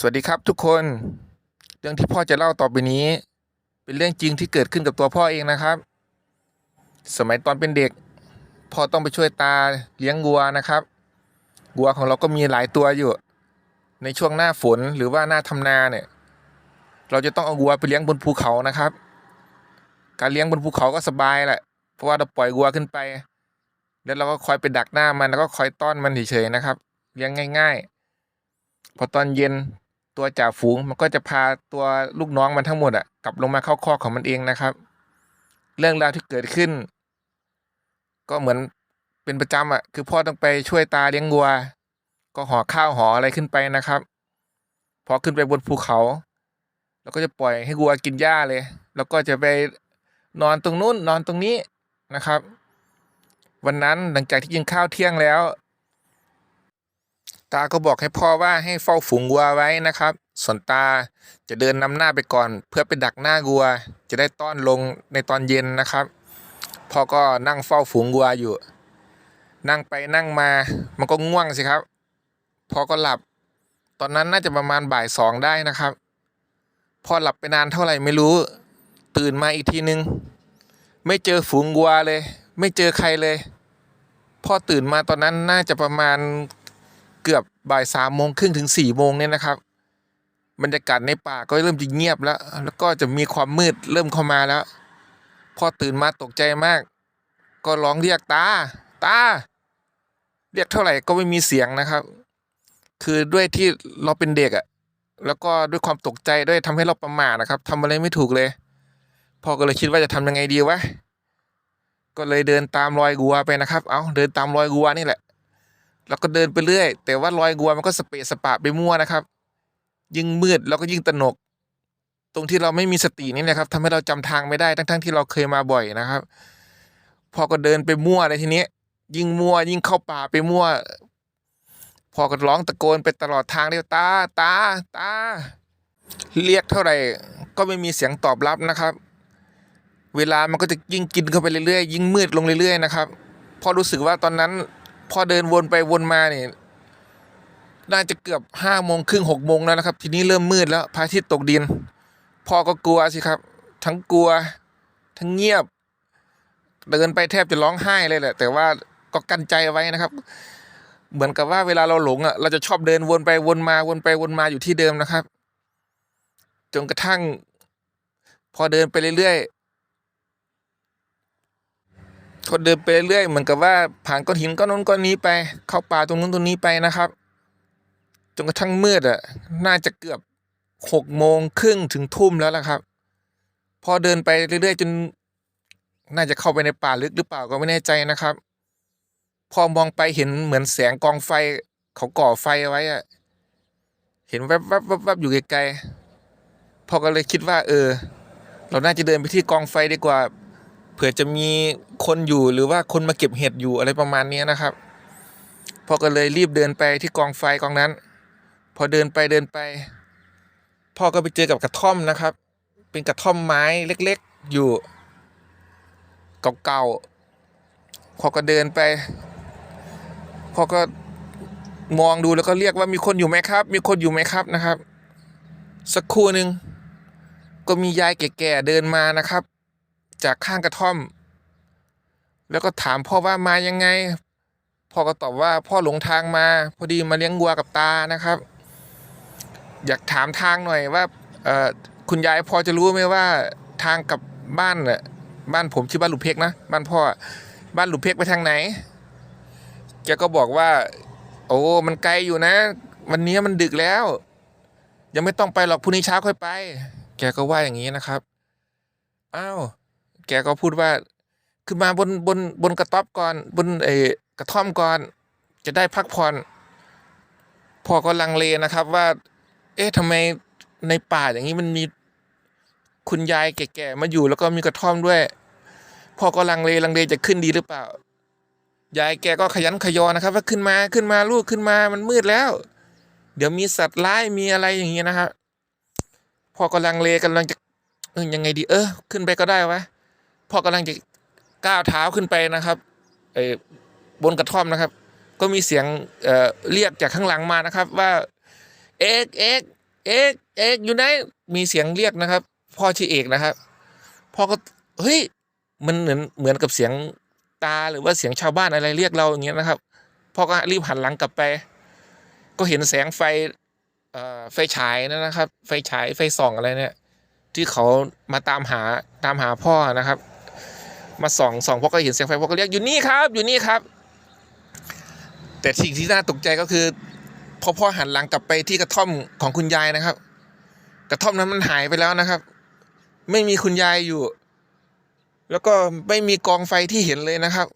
สวัสดีครับทุกคน เรื่องที่พ่อจะเล่าต่อไปนี้ เป็นเรื่องจริงที่เกิดขึ้นกับตัวพ่อเองนะครับ สมัยตอนเป็นเด็ก พ่อต้องไปช่วยตาเลี้ยงวัวนะครับวัวของเราก็มีหลายตัวอยู่ ในช่วงหน้าฝนหรือว่าหน้าทำนาเนี่ย เราจะต้องเอาวัวไปเลี้ยงบนภูเขานะครับ การเลี้ยงบนภูเขาก็สบายแหละ เพราะว่าเราปล่อยวัวขึ้นไป แล้วเราก็คอยไปดักหน้ามันแล้วก็คอยต้อนมันเฉยๆนะครับ เลี้ยงง่าย ๆ พอตอนเย็น ตัวจ่าฝูงมันก็จะพาตัวลูกน้องมันทั้งหมดอะกลับลงมาเข้าคอกของมันเองนะครับ เรื่องราวที่เกิดขึ้น ก็เหมือนเป็นประจำอะคือพ่อต้องไปช่วยตาเลี้ยงวัว ก็ห่อข้าวห่ออะไรขึ้นไปนะครับพอขึ้นไปบนภูเขาเราก็จะปล่อยให้วัวกินหญ้าเลย แล้วก็จะไปนอนตรงนู้นนอนตรงนี้นะครับ วันนั้นหลังจากที่กินข้าวเที่ยงแล้ว ตาก็บอกให้พ่อว่าให้เฝ้าฝูงวัวไว้นะครับ ส่วนตาจะเดินนำหน้าไปก่อน เพื่อไปดักหน้าวัว จะได้ต้อนลงในตอนเย็นนะครับ พ่อก็นั่งเฝ้าฝูงวัวอยู่ นั่งไปนั่งมามันก็ง่วงสิครับ พ่อก็หลับ ตอนนั้นน่าจะประมาณบ่ายสองได้นะครับพ่อหลับไปนานเท่าไหร่ไม่รู้ ตื่นมาอีกทีนึง ไม่เจอฝูงวัวเลย ไม่เจอใครเลย พ่อตื่นมาตอนนั้นน่าจะประมาณ เกือบบ่ายสามโมงครึ่งถึงสี่โมงเนี่ยนะครับ บรรยากาศในป่าก็เริ่มจะเงียบแล้ว แล้วก็จะมีความมืดเริ่มเข้ามาแล้ว พอตื่นมาตกใจมาก ก็ร้องเรียกตา ตา เรียกเท่าไหร่ก็ไม่มีเสียงนะครับ คือด้วยที่เราเป็นเด็กอะ่ะแล้วก็ด้วยความตกใจด้วยทำให้เราประมาทนะครับทำอะไรไม่ถูกเลยพ่อก็เลยคิดว่าจะทำยังไงดีวะก็เลยเดินตามรอยวัวไปนะครับ เอาเดินตามรอยวัวนี่แหละ แล้วก็เดินไปเรื่อย แต่ว่ารอยวัวมันก็สเปะสปะไปมั่วนะครับ ยิ่งมืดแล้วก็ยิ่งตนก ตรงที่เราไม่มีสตินี่นะครับทำให้เราจำทางไม่ได้ทั้งๆที่เราเคยมาบ่อยนะครับ พอก็เดินไปมั่วเลยทีนี้ ยิ่งมั่วยิ่งเข้าป่าไปมั่ว พอก็ร้องตะโกนไปตลอดทางเลยตาตาตาเรียกเท่าไหร่ก็ไม่มีเสียงตอบรับนะครับ เวลามันก็จะยิ่งกินเข้าไปเรื่อยๆ ยิ่งมืดลงเรื่อยๆนะครับพอรู้สึกว่าตอนนั้น พอเดินวนไปวนมาเนี่ยน่าจะเกือบห้าโมงครึ่งหกโมงแล้วนะครับ ทีนี้เริ่มมืดแล้วพระอาทิตย์ตกดิน พ่อก็กลัวสิครับ ทั้งกลัว ทั้งเงียบ เดินไปแทบจะร้องไห้เลยแหละ แต่ว่าก็กั้นใจไว้นะครับ เหมือนกับว่าเวลาเราหลงอะเราจะชอบเดินวนไปวนมาวนไปวนมาอยู่ที่เดิมนะครับ จนกระทั่ง พอเดินไปเรื่อย ๆพอเดินไปเรื่อยเหมือนกับว่าผ่านก้อนหินก้อนนู้นก้อนนี้ไป เข้าป่าตรงนู้นตรงนี้ไปนะครับจนกระทั่งมืดอะน่าจะเกือบหกโมงครึ่งถึงทุ่มแล้วล่ะครับ พอเดินไปเรื่อยๆจนน่าจะเข้าไปในป่าลึกหรือเปล่าก็ไม่แน่ใจนะครับ พอมองไปเห็นเหมือนแสงกองไฟเขาก่อไฟไว้อะเห็นแวบๆๆๆบอยู่ไกลๆพอก็เลยคิดว่า เออ เราน่าจะเดินไปที่กองไฟดีกว่า เผื่อจะมีคนอยู่หรือว่าคนมาเก็บเห็ดอยู่อะไรประมาณนี้นะครับพ่อก็เลยรีบเดินไปที่กองไฟกองนั้น พอเดินไปเดินไป พ่อก็ไปเจอกับกระท่อมนะครับ เป็นกระท่อมไม้เล็กๆอยู่เก่าๆพ่อก็เดินไปพ่อก็มองดูแล้วก็เรียกว่ามีคนอยู่ไหมครับ มีคนอยู่ไหมครับนะครับ สักครู่หนึ่งก็มียายแก่ๆเดินมานะครับ จากข้างกระท่อม แล้วก็ถามพ่อว่ามายังไง พ่อก็ตอบว่าพ่อหลงทางมา พอดีมาเลี้ยงวัวกับตานะครับ อยากถามทางหน่อยว่าคุณยายพอจะรู้ไหมว่าทางกลับบ้านน่ะบ้านผมชื่อบ้านหลุมเพกนะบ้านพ่อบ้านหลุมเพกไปทางไหนแกก็บอกว่า โอ้มันไกลอยู่นะ วันนี้มันดึกแล้ว ยังไม่ต้องไปหรอกพรุ่งนี้เช้าค่อยไป แกก็ว่าอย่างนี้นะครับอ้าว แกก็พูดว่าขึ้นมาบนบนบนกระต๊อบก่อน บนเออกระท่อมก่อน จะได้พักผ่อนพ่อก็ลังเลนะครับว่า เอ๊ะทำไมในป่าอย่างนี้มันมีคุณยายแก่ๆมาอยู่แล้วก็มีกระท่อมด้วยพ่อก็ลังเลลังเลจะขึ้นดีหรือเปล่า ยายแกก็ขยันขยอนะครับ ว่าขึ้นมาขึ้นมาลูกขึ้นมามันมืดแล้ว เดี๋ยวมีสัตว์ร้ายมีอะไรอย่างเงี้ยนะครับพ่อกำลังเลกำลังจะเออยังไงดีเออ ขึ้นไปก็ได้วะ พ่อกำลังจะก้าวเท้าขึ้นไปนะครับบนกระท่อมนะครับ ก็มีเสียงเเรียกจากข้างหลังมานะครับ ว่าเอกเอกเอกเอกอยู่ไหนมีเสียงเรียกนะครับ พ่อชื่อเอกนะครับ พ่อก็เฮ้ยมันเหมือนเหมือนกับเสียงตาหรือว่าเสียงชาวบ้านอะไรเรียกเราอย่างเงี้ยนะครับพ่อก็รีบหันหลังกลับไป ก็เห็นแสงไฟไฟฉายนะครับ ไฟฉายไฟส่องอะไรเนี่ย ที่เขามาตามหาตามหาพ่อนะครับ มาส่องส่องพ่อก็เห็นแสงไฟพ่อก็เรียกอยู่นี่ครับ อยู่นี่ครับ แต่สิ่งที่น่าตกใจก็คือพอพ่อหันหลังกลับไปที่กระท่อมของคุณยายนะครับ กระท่อมนั้นมันหายไปแล้วนะครับ ไม่มีคุณยายอยู่ แล้วก็ไม่มีกองไฟที่เห็นเลยนะครับ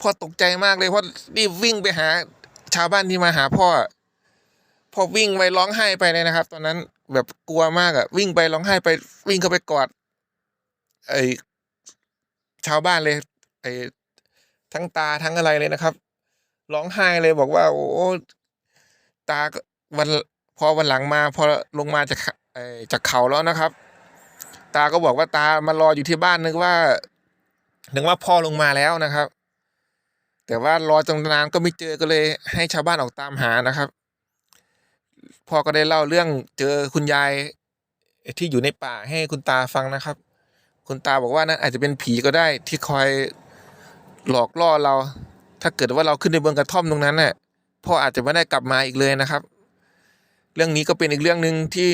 พ่อตกใจมากเลยพ่อรีบวิ่งไปหา ชาวบ้านที่มาหาพ่อพ่อวิ่งไปร้องไห้ไปเลยนะครับ ตอนนั้นแบบกลัวมากอะวิ่งไปร้องไห้ไปวิ่งเข้าไปกอดไอ้ ชาวบ้านเลยไอ้ทั้งตาทั้งอะไรเลยนะครับ ร้องไห้เลยบอกว่า โอ้ตาก็วันพอวันหลังมาพอลงมาจากเขาเอ่อจากเขาแล้วนะครับ ตาก็บอกว่าตามารออยู่ที่บ้านนึกว่านึกว่าพ่อลงมาแล้วนะครับ แต่ว่ารอจนนานก็ไม่เจอก็เลย ให้ชาวบ้านออกตามหานะครับพ่อก็ได้เล่าเรื่องเจอคุณยายที่อยู่ในป่าให้คุณตาฟังนะครับ คุณตาบอกว่านั่นอาจจะเป็นผีก็ได้ที่คอยหลอกล่อเรา ถ้าเกิดว่าเราขึ้นในเบืองกระท่อมตรงนั้นเนี่ยพ่ออาจจะไม่ได้กลับมาอีกเลยนะครับ เรื่องนี้ก็เป็นอีกเรื่องหนึ่งที่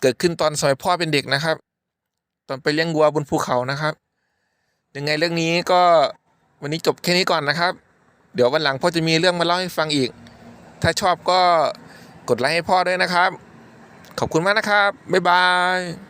เกิดขึ้นตอนสมัยพ่อเป็นเด็กนะครับ ตอนไปเลี้ยงวัวบนภูเขานะครับ ยังไงเรื่องนี้ก็วันนี้จบแค่นี้ก่อนนะครับ เดี๋ยววันหลังพ่อจะมีเรื่องมาเล่าให้ฟังอีก ถ้าชอบก็กดไลค์ให้พ่อด้วยนะครับ ขอบคุณมากนะครับบ๊ายบาย